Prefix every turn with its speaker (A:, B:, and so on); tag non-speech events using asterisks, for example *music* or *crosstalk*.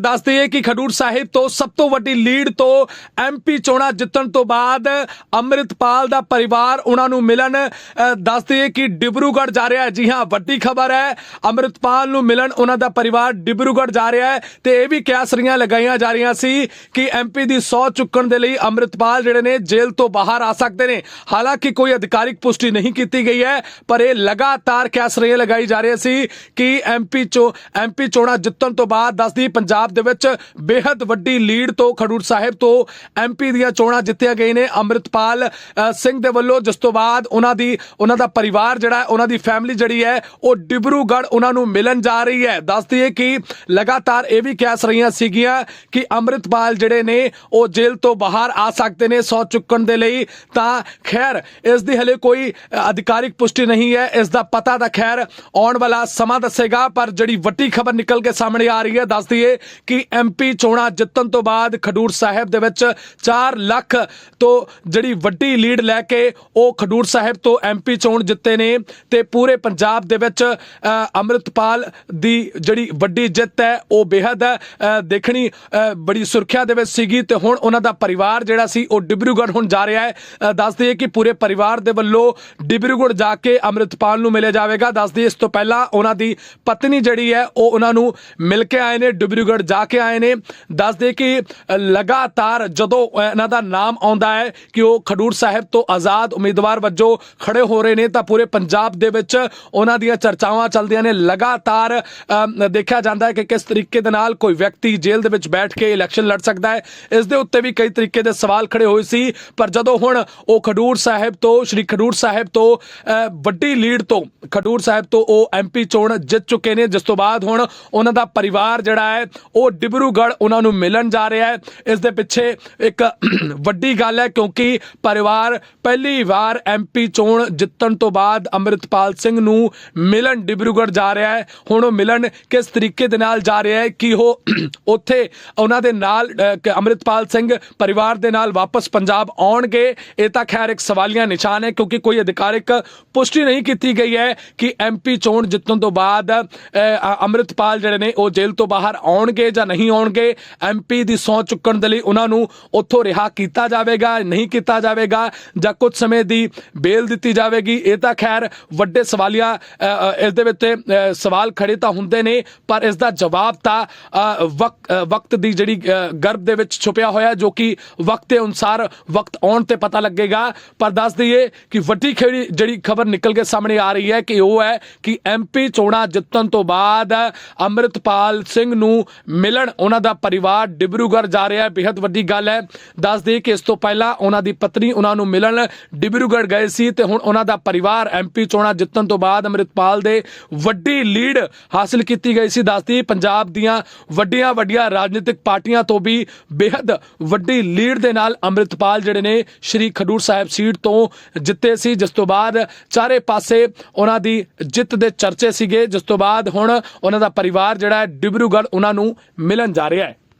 A: ਦੱਸ ਦਈਏ ਕਿ ਖਡੂਰ ਸਾਹਿਬ ਤੋਂ ਸਭ ਤੋਂ ਵੱਡੀ ਲੀਡ ਤੋਂ ਐਮਪੀ ਚੋਣਾਂ ਜਿੱਤਣ ਤੋਂ ਬਾਅਦ ਅੰਮ੍ਰਿਤਪਾਲ ਦਾ ਪਰਿਵਾਰ ਉਹਨਾਂ ਨੂੰ ਮਿਲਣ। ਦੱਸ ਦਈਏ ਕਿ ਡਿਬਰੂਗੜ ਜਾ ਰਿਹਾ ਹੈ। ਜੀ ਹਾਂ, ਵੱਡੀ ਖਬਰ ਹੈ, ਅੰਮ੍ਰਿਤਪਾਲ ਨੂੰ ਮਿਲਣ ਉਹਨਾਂ ਦਾ ਪਰਿਵਾਰ ਡਿਬਰੂਗੜ ਜਾ ਰਿਹਾ ਹੈ ਤੇ ਇਹ ਵੀ ਕਿਆਸਰੀਆਂ ਲਗਾਈਆਂ ਜਾ ਰਹੀਆਂ ਸੀ ਕਿ ਐਮਪੀ ਦੀ ਸੌ ਚੁੱਕਣ ਦੇ ਲਈ ਅੰਮ੍ਰਿਤਪਾਲ ਜਿਹੜੇ ਨੇ ਜੇਲ੍ਹ ਤੋਂ ਬਾਹਰ ਆ ਸਕਦੇ ਨੇ। ਹਾਲਾਂਕਿ ਕੋਈ ਅਧਿਕਾਰਿਕ ਪੁਸ਼ਟੀ ਨਹੀਂ ਕੀਤੀ ਗਈ ਹੈ, ਪਰ ਇਹ ਲਗਾਤਾਰ ਕਿਆਸਰੀਆਂ ਲਗਾਈ ਜਾ ਰਹੀ ਸੀ ਕਿ ਐਮਪੀ ਚੋ ਐਮਪੀ ਚੋਣਾਂ ਜਿੱਤਣ ਤੋਂ ਬਾਅਦ ਦੱਸਦੀ ਪੰਜਾਬ ਦੇ ਵਿੱਚ ਬੇहद ਵੱਡੀ ਲੀਡ ਤੋਂ ਖਡੂਰ ਸਾਹਿਬ ਤੋਂ ਐਮਪੀ ਦੀਆਂ ਚੋਣਾਂ ਜਿੱਤੀਆਂ ਗਈਆਂ ਨੇ। ਅੰਮ੍ਰਿਤਪਾਲ ਸਿੰਘ ਦੇ ਵੱਲੋਂ ਜਿਸ ਤੋਂ ਬਾਅਦ ਉਹਨਾਂ ਦੀ, ਉਹਨਾਂ ਦਾ ਪਰਿਵਾਰ ਜਿਹੜਾ ਉਹਨਾਂ ਦੀ ਫੈਮਿਲੀ ਜਿਹੜੀ ਹੈ, ਉਹ ਡਿਬਰੂਗੜ ਉਹਨਾਂ ਨੂੰ ਮਿਲਣ ਜਾ ਰਹੀ ਹੈ। ਦੱਸਦੀ ਹੈ ਕਿ ਲਗਾਤਾਰ ਇਹ ਵੀ ਕਹਿ ਰਹੀਆਂ ਸੀਗੀਆਂ ਕਿ ਅੰਮ੍ਰਿਤਪਾਲ ਜਿਹੜੇ ਨੇ, ਉਹ ਜੇਲ੍ਹ ਤੋਂ ਬਾਹਰ ਆ ਸਕਦੇ ਨੇ ਸੌ ਚੁੱਕਣ ਦੇ ਲਈ। ਤਾਂ ਖੈਰ, ਇਸ ਦੀ ਹਲੇ ਕੋਈ ਅਧਿਕਾਰਿਕ ਪੁਸ਼ਟੀ ਨਹੀਂ ਹੈ। ਇਸ ਦਾ ਪਤਾ ਤਾਂ ਖੈਰ ਆਉਣ ਵਾਲਾ ਸਮਾਂ ਦੱਸੇਗਾ, ਪਰ ਜਿਹੜੀ ਵੱਡੀ ਖਬਰ ਨਿਕਲ ਕੇ ਸਾਹਮਣੇ ਆ ਰਹੀ ਹੈ ਦੱਸਦੀ ਹੈ ਕਿ ਐਮਪੀ ਚੋਣਾਂ ਜਿੱਤਣ ਤੋਂ ਬਾਅਦ ਖਡੂਰ ਸਾਹਿਬ ਦੇ ਵਿੱਚ 4 ਲੱਖ ਤੋਂ ਜਿਹੜੀ ਵੱਡੀ ਲੀਡ ਲੈ ਕੇ ਉਹ ਖਡੂਰ ਸਾਹਿਬ ਤੋਂ ਐਮਪੀ ਚੋਣ ਜਿੱਤੇ ਨੇ ਤੇ ਪੂਰੇ ਪੰਜਾਬ ਦੇ ਵਿੱਚ ਅ, ਅੰਮ੍ਰਿਤਪਾਲ ਦੀ ਜਿਹੜੀ ਵੱਡੀ ਜਿੱਤ ਹੈ ਉਹ ਬੇहद ਦੇਖਣੀ ਬੜੀ ਸੁਰੱਖਿਆ ਦੇ ਵਿੱਚ ਸੀਗੀ ਤੇ ਹੁਣ ਉਹਨਾਂ ਦਾ ਪਰਿਵਾਰ ਜਿਹੜਾ ਸੀ ਉਹ ਡਿਬਰੂਗੜ੍ਹ ਹੁਣ ਜਾ ਰਿਹਾ ਹੈ। ਦੱਸ ਦਈਏ ਕਿ ਪੂਰੇ ਪਰਿਵਾਰ ਦੇ ਵੱਲੋਂ ਡਿਬਰੂਗੜ੍ਹ ਜਾ ਕੇ ਅੰਮ੍ਰਿਤਪਾਲ ਨੂੰ ਮਿਲਿਆ ਜਾਵੇਗਾ। ਦੱਸ ਦਈਏ ਇਸ ਤੋਂ ਪਹਿਲਾਂ ਉਹਨਾਂ ਦੀ ਪਤਨੀ ਜਿਹੜੀ ਹੈ ਉਹ ਉਹਨਾਂ ਨੂੰ ਮਿਲ ਕੇ ਆਏ ਨੇ ਡਿਬਰੂਗੜ੍ਹ ਜਾ ਕੇ ਆਏ ਨੇ। ਦੱਸ ਦੇ ਕਿ ਲਗਾਤਾਰ ਜਦੋਂ ਇਹਨਾਂ ਦਾ ਨਾਮ ਆਉਂਦਾ ਹੈ ਕਿ ਉਹ ਖਡੂਰ ਸਾਹਿਬ ਤੋਂ ਆਜ਼ਾਦ ਉਮੀਦਵਾਰ ਵਜੋਂ ਖੜੇ ਹੋ ਰਹੇ ਨੇ ਤਾਂ ਪੂਰੇ ਪੰਜਾਬ ਦੇ ਵਿੱਚ ਉਹਨਾਂ ਦੀਆਂ ਚਰਚਾਵਾਂ ਚੱਲਦੀਆਂ ਨੇ। ਲਗਾਤਾਰ ਦੇਖਿਆ ਜਾਂਦਾ ਹੈ ਕਿ ਕਿਸ ਤਰੀਕੇ ਦੇ ਨਾਲ ਕੋਈ ਵਿਅਕਤੀ ਜੇਲ੍ਹ ਦੇ ਵਿੱਚ ਬੈਠ ਕੇ ਇਲੈਕਸ਼ਨ ਲੜ ਸਕਦਾ ਹੈ। ਇਸ ਦੇ ਉੱਤੇ ਵੀ ਕਈ ਤਰੀਕੇ ਦੇ ਸਵਾਲ ਖੜੇ ਹੋਏ ਸੀ ਪਰ ਜਦੋਂ ਹੁਣ ਉਹ ਖਡੂਰ ਸਾਹਿਬ ਤੋਂ ਸ਼੍ਰੀ ਖਡੂਰ ਸਾਹਿਬ ਤੋਂ ਅ, ਵੱਡੀ ਲੀਡ ਤੋਂ ਖਡੂਰ ਸਾਹਿਬ ਤੋਂ ਉਹ ਐਮਪੀ ਚੋਣ ਜਿੱਤ ਚੁੱਕੇ ਨੇ ਜਿਸ ਤੋਂ ਬਾਅਦ ਹੁਣ ਉਹਨਾਂ ਦਾ ਪਰਿਵਾਰ ਜਿਹੜਾ ਹੈ ਉਹ ਡਿਬਰੂਗੜ੍ਹ ਉਹਨਾਂ ਨੂੰ ਮਿਲਣ ਜਾ ਰਿਹਾ ਹੈ। ਇਸ ਦੇ ਪਿੱਛੇ ਇੱਕ *clears throat* ਵੱਡੀ ਗੱਲ ਹੈ ਕਿਉਂਕਿ ਪਰਿਵਾਰ ਪਹਿਲੀ ਵਾਰ ਐਮਪੀ ਚੋਣ ਜਿੱਤਣ ਤੋਂ ਬਾਅਦ ਅੰਮ੍ਰਿਤਪਾਲ ਸਿੰਘ ਨੂੰ ਮਿਲਣ ਡਿਬਰੂਗੜ੍ਹ ਜਾ ਰਿਹਾ ਹੈ। ਹੁਣ ਉਹ ਮਿਲਣ ਕਿਸ ਤਰੀਕੇ ਦੇ ਨਾਲ ਜਾ ਰਿਹਾ ਹੈ ਕਿ ਉਹ *clears throat* ਉੱਥੇ ਉਹਨਾਂ ਦੇ ਨਾਲ ਅ, ਅੰਮ੍ਰਿਤਪਾਲ ਸਿੰਘ ਪਰਿਵਾਰ ਦੇ ਨਾਲ ਵਾਪਸ ਪੰਜਾਬ ਆਉਣਗੇ। ਇਹ ਤਾਂ ਖੈਰ ਇੱਕ ਸਵਾਲੀਆ ਨਿਸ਼ਾਨ ਹੈ ਕਿਉਂਕਿ ਕੋਈ ਅਧਿਕਾਰਿਕ ਪੁਸ਼ਟੀ ਨਹੀਂ ਕੀਤੀ ਗਈ ਹੈ ਕਿ ਐਮਪੀ ਚੋਣ ਜਿੱਤਣ ਤੋਂ ਬਾਅਦ ਅ, ਅੰਮ੍ਰਿਤਪਾਲ ਜਿਹੜੇ ਨੇ ਉਹ ਜੇਲ੍ਹ ਤੋਂ ਬਾਹਰ ਆਉਣਗੇ। ਜਾਂ ਨਹੀਂ ਆਉਣਗੇ ਐਮਪੀ ਦੀ ਸਹੁੰ ਚੁੱਕਣ ਦੇ ਲਈ ਉਹਨਾਂ ਨੂੰ ਉੱਥੋਂ ਰਿਹਾ ਕੀਤਾ ਜਾਵੇਗਾ ਨਹੀਂ ਕੀਤਾ ਜਾਵੇਗਾ ਜਾਂ ਕੁਝ ਸਮੇਂ ਦੀ ਬੇਲ ਦਿੱਤੀ ਜਾਵੇਗੀ। ਇਹ ਤਾਂ ਖੈਰ ਵੱਡੇ ਸਵਾਲੀਆ ਅ, ਇਸ ਦੇ ਵਿੱਚ ਸਵਾਲ ਖੜੇ ਤਾਂ ਹੁੰਦੇ ਨੇ ਪਰ ਇਸ ਦਾ ਜਵਾਬ ਤਾਂ ਵਕਤ ਦੀ ਜਿਹੜੀ ਗਰਭ ਦੇ ਵਿੱਚ ਛੁਪਿਆ ਹੋਇਆ ਜੋ ਕਿ ਵਕਤ ਦੇ ਅਨੁਸਾਰ ਵਕਤ ਆਉਣ ਤੇ ਪਤਾ ਲੱਗੇਗਾ। ਪਰ ਦੱਸ ਦਈਏ ਕਿ ਵੱਡੀ ਖੇੜੀ ਜਿਹੜੀ ਖਬਰ ਨਿਕਲ ਕੇ ਸਾਹਮਣੇ ਆ ਰਹੀ ਹੈ ਕਿ ਉਹ ਹੈ ਕਿ ਐਮਪੀ ਚੋਣਾਂ ਜਿੱਤਣ ਤੋਂ ਬਾਅਦ ਅੰਮ੍ਰਿਤਪਾਲ ਸਿੰਘ ਨੂੰ ਮਿਲਣ, ਉਹਨਾਂ ਦਾ ਪਰਿਵਾਰ ਡਿਬਰੂਗੜ ਜਾ ਰਿਹਾ ਹੈ। ਬੇहद ਵੱਡੀ ਗੱਲ ਹੈ। ਦੱਸ ਦੇ ਕਿ ਇਸ ਤੋਂ ਪਹਿਲਾਂ ਉਹਨਾਂ ਦੀ ਪਤਨੀ, ਉਹਨਾਂ ਨੂੰ ਮਿਲਣ ਡਿਬਰੂਗੜ ਗਏ ਸੀ ਤੇ ਹੁਣ ਉਹਨਾਂ ਦਾ ਪਰਿਵਾਰ ਐਮਪੀ ਚੋਣਾਂ ਜਿੱਤਣ ਤੋਂ ਬਾਅਦ ਅਮਰਿਤਪਾਲ ਦੇ ਵੱਡੀ ਲੀਡ ਹਾਸਲ ਕੀਤੀ ਗਈ ਸੀ। ਦੱਸਦੀ ਪੰਜਾਬ ਦੀਆਂ ਵੱਡੀਆਂ ਵੱਡੀਆਂ ਰਾਜਨੀਤਿਕ ਪਾਰਟੀਆਂ ਤੋਂ ਵੀ ਬੇहद ਵੱਡੀ ਲੀਡ ਦੇ ਨਾਲ ਅਮਰਿਤਪਾਲ ਜਿਹੜੇ ਨੇ ਸ਼੍ਰੀ ਖਡੂਰ ਸਾਹਿਬ ਸੀਟ ਤੋਂ ਜਿੱਤੇ ਸੀ। ਜਿਸ ਤੋਂ ਬਾਅਦ ਚਾਰੇ ਪਾਸੇ ਉਹਨਾਂ ਦੀ ਜਿੱਤ ਦੇ ਚਰਚੇ ਸੀਗੇ। ਜਿਸ ਤੋਂ ਬਾਅਦ ਹੁਣ ਉਹਨਾਂ ਦਾ ਪਰਿਵਾਰ ਜਿਹੜਾ ਹੈ ਡਿਬਰੂਗੜ ਉਹਨਾਂ ਨੂੰ ਮਿਲਣ ਜਾ ਰਿਹਾ ਹੈ।